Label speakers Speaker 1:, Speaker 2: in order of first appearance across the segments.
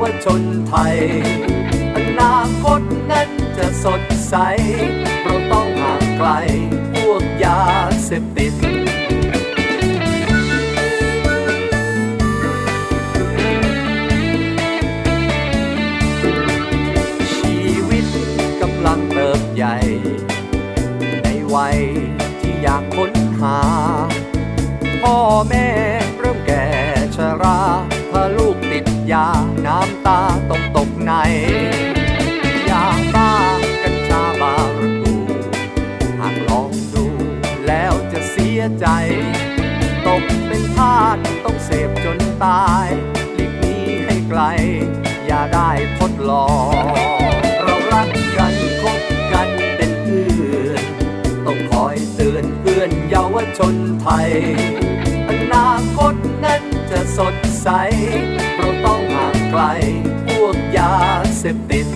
Speaker 1: วชนไทย อนาคตนั้นจะสดใส เราต้องห่างไกล พวกยาเสพติดชีวิตกำลังเติบใหญ่ ในวัยที่อยากค้นหา พ่อแม่ ตายหลีกหนี้ให้ไกล อย่าได้ทดลอง เรารักกันคบกันเป็นเพื่อนต้องคอยเตือนเพื่อนเยาวชนไทย อนาคตนั้นจะสดใส เราต้องห่างไกล พวกยาเสพติด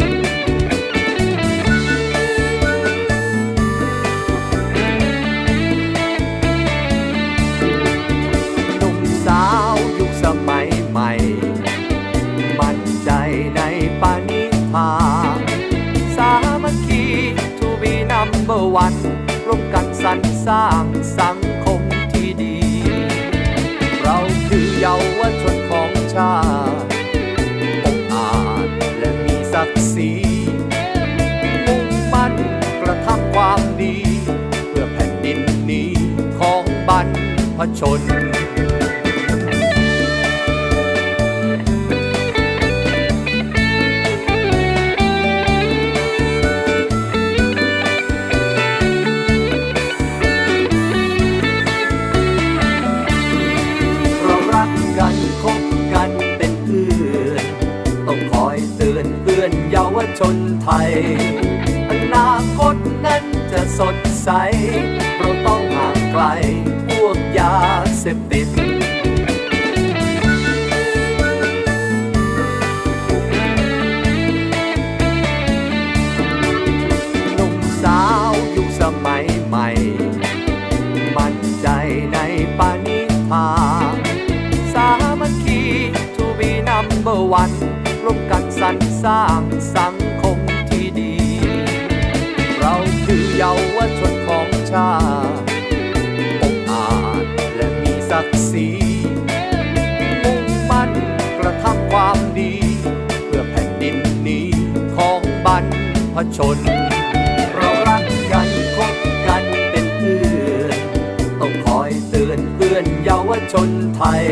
Speaker 1: านิธาสามัคคีทูบีนัมเบอร์วันร่วมกันสรรสร้างสังคมที่ดี เราคือเยาวชนของชาติองอาจและมีศักดิ์ศรีมุ่งมั่นกระทำความดี เพื่อแผ่นดินนี้ของบรรพชน ชนไทย อนาคตนั้นจะสดใสเราต้องห่างไกล พวกยาเสพติดหนุ่มสาวยุคสมัยใหม่ มั่นใจในปานิธาสามัคคีทูบีนัมเบอร์วัน ร่วมกันสรรสร้างสังคมที่ดี เราคือเยาวชนของชาติองอาจและมีศักดิ์ศรีมุ่งมั่นกระทำความดี เพื่อแผ่นดินนี้ของบรรพชน เรารักกันคบกันเป็นเพื่อนต้องคอยเตือนเพื่อนเยาวชนไทย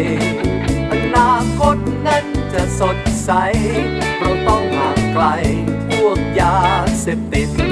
Speaker 1: อนาคตนั้น จะสดใส เราต้องห่างไกล พวกยาเสพติด